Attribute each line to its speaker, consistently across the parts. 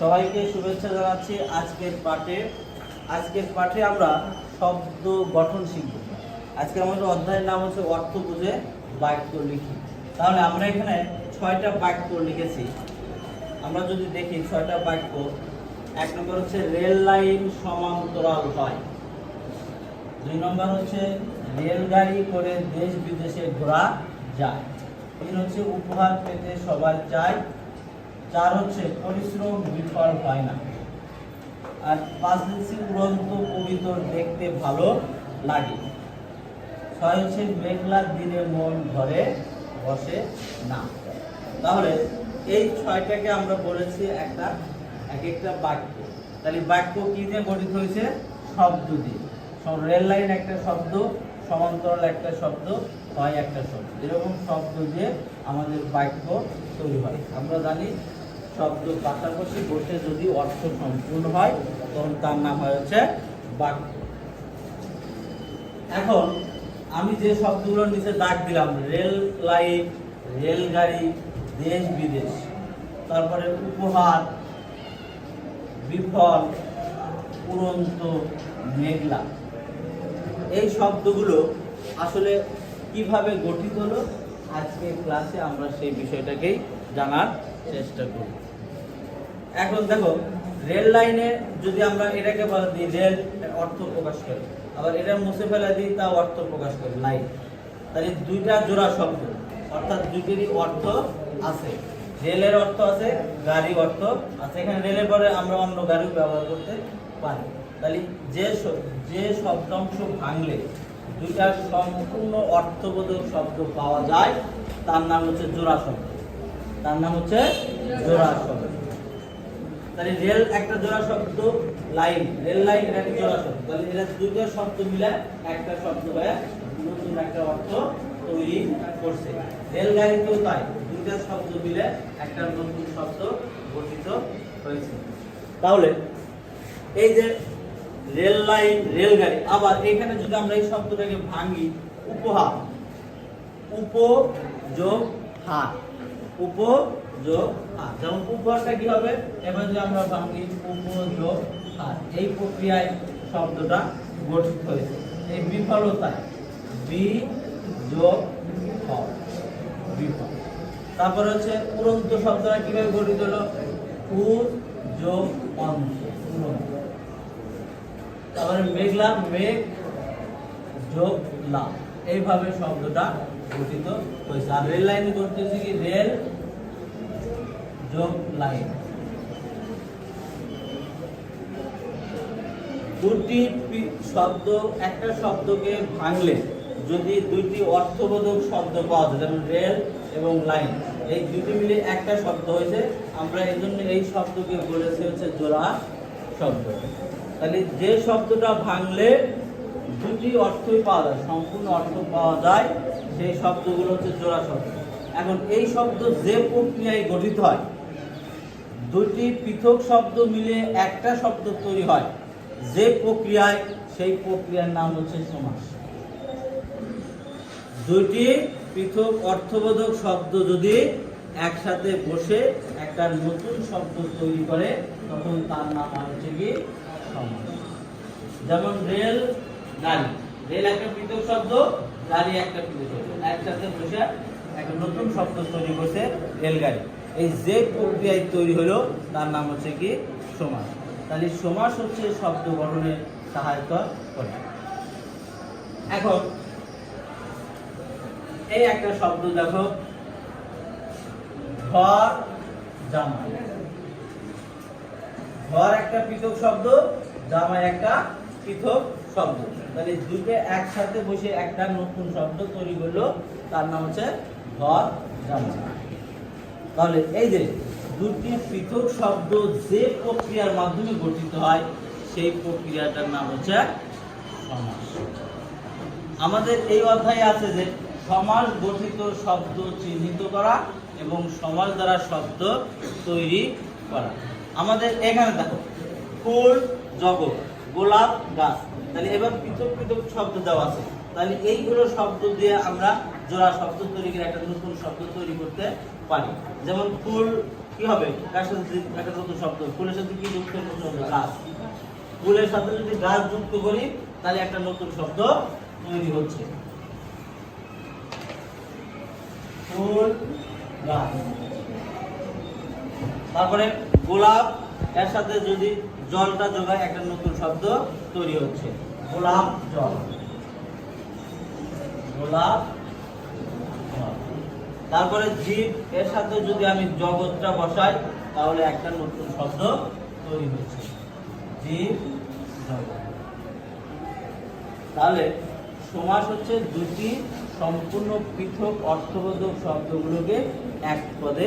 Speaker 1: সবাইকে শুভেচ্ছা জানাচ্ছি আজকের পাঠে। আজকের পাঠে আমরা শব্দ গঠন শিখব। আজকে আমাদের অধ্যায়ের নাম হচ্ছে অর্থ বুঝে বাক্য লিখি। তাহলে আমরা এখানে ছয়টা বাক্য লিখেছি। আমরা যদি দেখি ছয়টা বাক্য, এক নম্বর হচ্ছে রেল লাইন সমান্তরাল হয়। দুই নম্বর হচ্ছে রেলগাড়ি করে দেশ বিদেশে ঘোরা যায়। তিন হচ্ছে উপহার পেতে সবার চাই চার হচ্ছে পরিশ্রম বিফল হয় না। আর পাঁচ হচ্ছে উড়ন্ত কবিতর দেখতে ভালো লাগে। ছয় হচ্ছে মেঘলার দিনে মন ঘরে বসে না। তাহলে এই ছয়টাকে আমরা বলেছি একটা, এক একটা বাক্য। তাহলে বাক্য কি দিয়ে গঠিত হয়েছে? শব্দ দিয়ে। রেল লাইন একটা শব্দ, সমান্তরাল একটা শব্দ, হয় একটা শব্দ। এরকম শব্দ দিয়ে আমাদের বাক্য তৈরি হয়। আমরা জানি শব্দ পাশাপাশি বসে যদি অর্থ সম্পূর্ণ হয়, তখন তার নাম হয় হচ্ছে বাক্য। এখন আমি যে শব্দগুলোর নিচে দাগ দিলাম, রেল লাইন, রেলগাড়ি, দেশ বিদেশ, তারপরে উপহার, বিফল, উড়ন্ত, মেঘলা, এই শব্দগুলো আসলে কীভাবে গঠিত হলো? আজকে ক্লাসে আমরা সেই বিষয়টাকেই জানার চেষ্টা করব। এখন দেখো, রেল লাইনে যদি আমরা এটাকে বলা দিই, রেল অর্থ প্রকাশ করে, আবার এটা মুছে ফেলা দিই তা অর্থ প্রকাশ করে, লাইন। তাহলে দুইটা জোড়া শব্দ, অর্থাৎ দুইটিরই অর্থ আছে। রেলের অর্থ আছে গাড়ি অর্থ আছে। এখানে রেলের পরে আমরা অন্য গাড়িও ব্যবহার করতে পারি। তাহলে যে যে শব্দাংশ ভাঙলে দুইটা সম্পূর্ণ অর্থবোধক শব্দ পাওয়া যায়, তার নাম হচ্ছে জোড়া শব্দ। তার নাম হচ্ছে জোড়া শব্দ। তাহলে রেল একটা জোড়া শব্দ লাইন। রেল লাইন একটা জোড়া শব্দ তাহলে এটা দুটো শব্দ মিলে একটা শব্দ হয়ে নতুন একটা অর্থ তৈরি করছে। রেলগাড়িতেও তাই, দুইটা শব্দ মিলে একটা নতুন শব্দ গঠিত হয়েছে। তাহলে এই যে রেল লাইন, রেলগাড়ি, আবার এখানে যদি আমরা এই শব্দটাকে ভাঙি, উপহার উপ যোগ হার উপ যোগ হার যেমন উপহারটা কি হবে? এবার যদি আমরা যোগ এই প্রক্রিয়ায় শব্দটা গঠিত হয়েছে। এই বিফলতায় বি যোগ বিফল। তারপরে হচ্ছে উড়ন্ত শব্দটা কীভাবে গঠিত হলো? উ যোগ অন্ত উড়ন্ত। তারপরে মেঘলা মেঘ যোগ লা এইভাবে শব্দটা গঠিত হয়েছে। আর রেল লাইন করতেছে কি? রেল যোগ লাইন দুটি শব্দ, একটা শব্দকে ভাঙলে যদি দুইটি অর্থবোধক শব্দ পাওয়া যায়, যেমন রেল এবং লাইন, এই দুটি মিলে একটা শব্দ হয়েছে, আমরা এই জন্য এই শব্দকে বলেছি হচ্ছে জোড়া শব্দ। তাহলে যে শব্দটা ভাঙলে দুটি অর্থই পাওয়া যায়, সম্পূর্ণ অর্থ পাওয়া যায়, সেই শব্দগুলো হচ্ছে জোড়া শব্দ। এখন এই শব্দ যে প্রক্রিয়ায় গঠিত হয় দুটি পৃথক শব্দ মিলে একটা শব্দ তৈরি হয়। যে প্রক্রিয়ায়, সেই প্রক্রিয়ার নাম হচ্ছে সমাস। দুইটি পৃথক অর্থবোধক শব্দ যদি একসাথে বসে একটা নতুন শব্দ তৈরি করে, তখন তার নাম হচ্ছে কি? সমাস। যেমন রেল, গাড়ি। রেল একটা পৃথক শব্দ, গাড়ি একটা পৃথক শব্দ। একসাথে বসে একটা নতুন শব্দ তৈরি করছে রেলগাড়ি। এই যে প্রক্রিয়ায় তৈরি হলো, তার নাম হচ্ছে কি? সমাস। তাহলে সমাস হচ্ছে শব্দ গঠনে সহায়তা করে। এখন, এই একটা শব্দ দেখো, ঘর জামাই। ঘর একটা পৃথক শব্দ, জামাই একটা পৃথক শব্দ। তাহলে দুটো একসাথে বসে একটা নতুন শব্দ তৈরি করল, তার নাম হচ্ছে ঘর জামাই। তাহলে এই যে দুটি পৃথক শব্দ যে প্রক্রিয়ার মাধ্যমে গঠিত হয়, সেই প্রক্রিয়াটার নাম হচ্ছে সমাস। আমাদের এই অধ্যায়ে আছে যে সমাস গঠিত শব্দ চিহ্নিত করা এবং সমাজ দ্বারা শব্দ তৈরি করা। আমাদের এখানে দেখো, ফুল, জগৎ, গোলাপ, গাছ। তাহলে এবার পৃথক পৃথক শব্দ দেওয়া আছে। তাহলে এইগুলো শব্দ দিয়ে আমরা জোড়া শব্দ তৈরি করে একটা নতুন শব্দ তৈরি করতে পারি। যেমন ফুল, কি হবে? সাথে একটা নতুন শব্দ, ফুলের সাথে কি যুক্ত নতুন শব্দ? গাছ। ফুলের সাথে যদি গাছ যুক্ত করি, তাহলে একটা নতুন শব্দ তৈরি হচ্ছে। ফুল, গাছ। তারপরে গোলাপ, এর সাথে যদি জলটা যোগায়, একটা নতুন শব্দ তৈরি হচ্ছে। গোলাপ জল। গোলাপ। তারপরে জীব, এর সাথে যদি আমি জগৎটা বসাই, তাহলে একটা নতুন শব্দ তৈরি হচ্ছে জীব, জগৎ। তাহলে সমাস হচ্ছে দুটি সম্পূর্ণ পৃথক অর্থবোধক শব্দগুলোকে এক পদে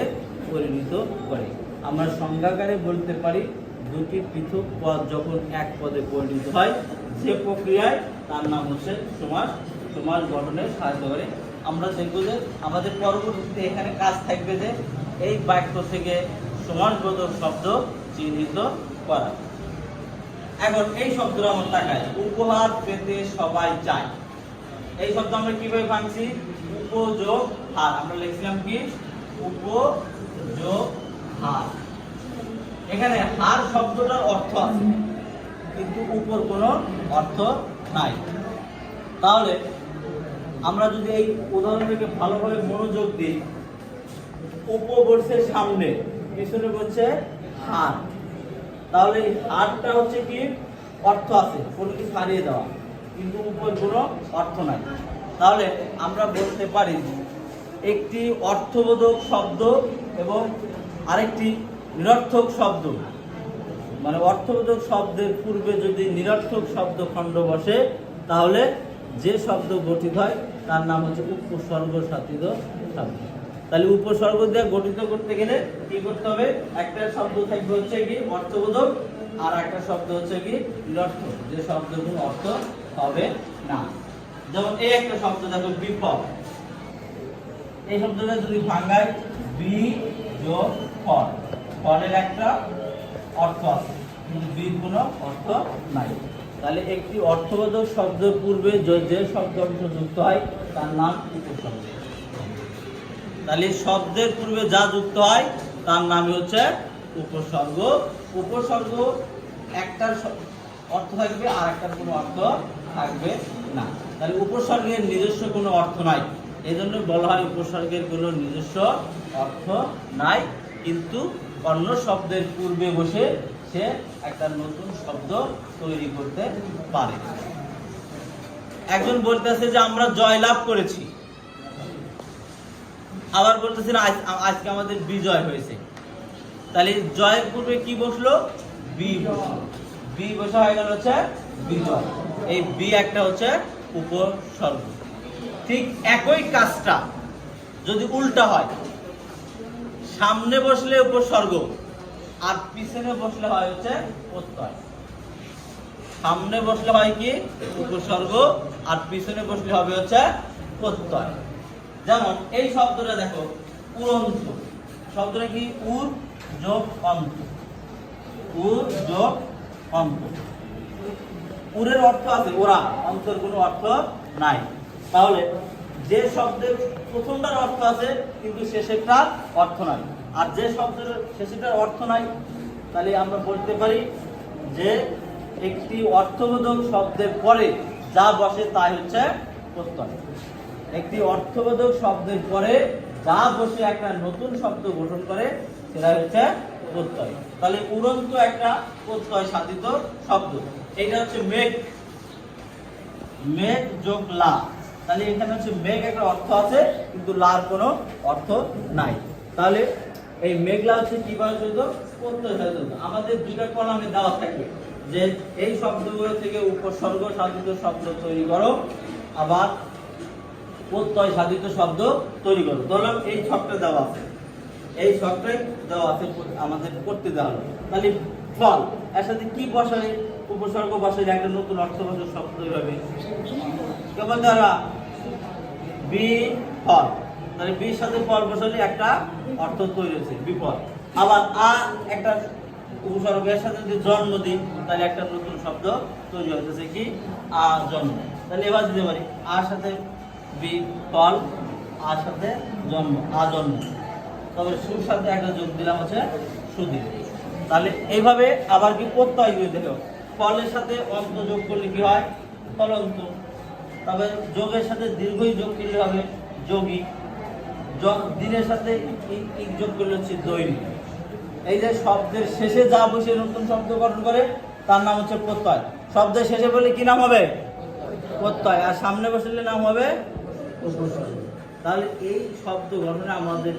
Speaker 1: পরিণত করে। আমরা সংজ্ঞাকারে বলতে পারি দুটি পৃথক পদ যখন এক পদে পরিণত হয়, যে প্রক্রিয়ায় তার নাম হচ্ছে সমাস। সমাস গঠনে সাহায্য করে আমরা দেখব যে আমাদের পরবর্তীতে এখানে কাজ থাকবে যে এই বাক্য থেকে সমাসবোধক শব্দ চিহ্নিত করা। এখন এই শব্দটা আমার তাকায়। উপহার পেতে সবাই চায়। এই শব্দ আমরা কীভাবে ভাঙছি? উপযোগ হার আমরা লিখছিলাম কি? উপযোগ হার এখানে হার শব্দটার অর্থ আছে, কিন্তু উপর কোনো অর্থ নাই। তাহলে আমরা যদি এই উদাহরণটাকে ভালোভাবে মনোযোগ দিই উপ বলছে সামনে, পিছনে বলছে হার তাহলে হারটা হচ্ছে কি? অর্থ আছে, কোনো কিছু হারিয়ে দেওয়া। কিন্তু উপর কোনো অর্থ নাই। তাহলে আমরা বলতে পারি একটি অর্থবোধক শব্দ এবং আরেকটি নিরর্থক শব্দ। মানে অর্থবোধক শব্দের পূর্বে যদি নিরর্থক শব্দ খণ্ড বসে, তাহলে যে শব্দ গঠিত হয়, তার নাম হচ্ছে উপসর্গ সাধিত শব্দ। তাহলে উপসর্গ দিয়ে গঠিত করতে গেলে কি করতে হবে? একটা শব্দ থাকবে হচ্ছে কি অর্থবোধক, আর একটা শব্দ হচ্ছে কি নিরর্থক যে শব্দগুলো অর্থ হবে না। যেমন এই একটা শব্দ দেখো, বিপদ। এই শব্দটা যদি ভাঙায়, বি যোগ ফল ফলের একটা অর্থ আছে, কিন্তু বির কোনো অর্থ নাই। তাহলে একটি অর্থবোধক শব্দের পূর্বে যে- শব্দ অংশ যুক্ত হয়, তার নাম উপসর্গ তাহলে শব্দের পূর্বে যা যুক্ত হয়, তার নামই হচ্ছে উপসর্গ। উপসর্গ একটার অর্থ থাকবে আর একটার কোনো অর্থ থাকবে না। তাহলে উপসর্গের নিজস্ব কোনো অর্থ নাই। এই জন্য বলা হয় উপসর্গের কোনো নিজস্ব অর্থ নাই। কিন্তু অন্য শব্দের পূর্বে বসে সে একটা নতুন শব্দ তৈরি করতে পারে। একজন বলতেছে যে, আমরা জয়লাভ করেছি। আবার বলতেছে আজ- আজকে আমাদের বিজয় হয়েছে। তাহলে জয়ের পূর্বে কি বসল? বি বি বসা হয়ে গেল হচ্ছে বিজয়। এই বি একটা হচ্ছে উপসর্গ। ঠিক একই কাজটা যদি উল্টা হয়, সামনে বসলে উপসর্গ। আর পিছনে বসলে হয় হচ্ছে প্রত্যয়। সামনে বসলে হয় কি? উপসর্গ, আর পিছনে বসলে হবে হচ্ছে প্রত্যয়। যেমন, এই শব্দটা দেখো, উড়ন্ত। শব্দটা কি? উর যোগ অন্ত উর যোগ অন্ত উরের অর্থ আছে ওরা অন্তর কোনো অর্থ নাই। তাহলে, যে শব্দের প্রথমটার অর্থ আছে, কিন্তু শেষেরটার অর্থ নাই। আর যে শব্দের শেষেরটার অর্থ নাই, তাহলে আমরা বলতে পারি যে একটি অর্থবোধক শব্দের পরে যা বসে তাই হচ্ছে প্রত্যয়। একটি অর্থবোধক শব্দের পরে যা বসে একটা নতুন শব্দ গঠন করে সেটা হচ্ছে প্রত্যয়। তাহলে উড়ন্ত একটা প্রত্যয় সাধিত শব্দ। এটা হচ্ছে মেঘ। মেঘ যোগ লা। তাহলে এখানে হচ্ছে মেঘ একটা অর্থ আছে, কিন্তু লার কোনো অর্থ নাই। তাহলে এই মেঘলা হচ্ছে জড়িত প্রত্যয় জড়িত। আমাদের দুইটা কলামে দেওয়া থাকে যে এই শব্দগুলো থেকে উপসর্গ সাধিত শব্দ তৈরি করো, আবার প্রত্যয় সাধিত শব্দ তৈরি করো। ধরলাম এই ছকটা দেওয়া আছে। এই ছকটাই দেওয়া আছে আমাদের করতে দেওয়া হলো। তাহলে ফল এর সাথে কি বসালে উপসর্গ বসালে একটা নতুন অর্থবোধক শব্দ তৈরি হবে। কেমন দ্বারা বি ফল তাহলে বির সাথে ফল বসালে একটা অর্থ তৈরি হয়েছে, বিপদ। আবার আ একটা উপসর্গের সাথে যদি জন্ম দিই তাহলে একটা নতুন শব্দ তৈরি হতেছে কি? আ জন্ম। তাহলে এবার দিতে পারি আর সাথে বি ফল আর সাথে জন্ম, আ জন্ম। তবে সুর সাথে একটা যোগ দিলাম হচ্ছে সুদীর তাহলে এইভাবে আবার কি প্রত্যয় দিয়ে দিল ফলের সাথে অন্ত যোগ করলে কি হয়? ফলন্ত তবে যোগের সাথে দীর্ঘই যোগ করলে হবে যোগ। দিনের সাথে যোগ করলে হচ্ছে দৈনিক। এই যে শব্দের শেষে যা বসে নতুন শব্দ গঠন করে, তার নাম হচ্ছে প্রত্যয়। শব্দের শেষে বলে কি নাম হবে? প্রত্যয়। আর সামনে বসলে নাম হবে? তাহলে এই শব্দ গঠনে আমাদের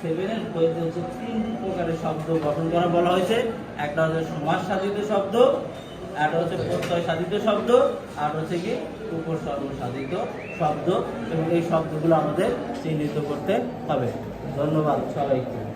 Speaker 1: সেভেনের বইতে হচ্ছে তিন প্রকারের শব্দ গঠন করা বলা হয়েছে। একটা হচ্ছে সমাজ সাধিত শব্দ, একটা হচ্ছে প্রত্যয় সাধিত শব্দ, আর হচ্ছে কি উপসর্গ সাধিত শব্দ এবং এই শব্দগুলো আমাদের চিহ্নিত করতে হবে। ধন্যবাদ সবাইকে।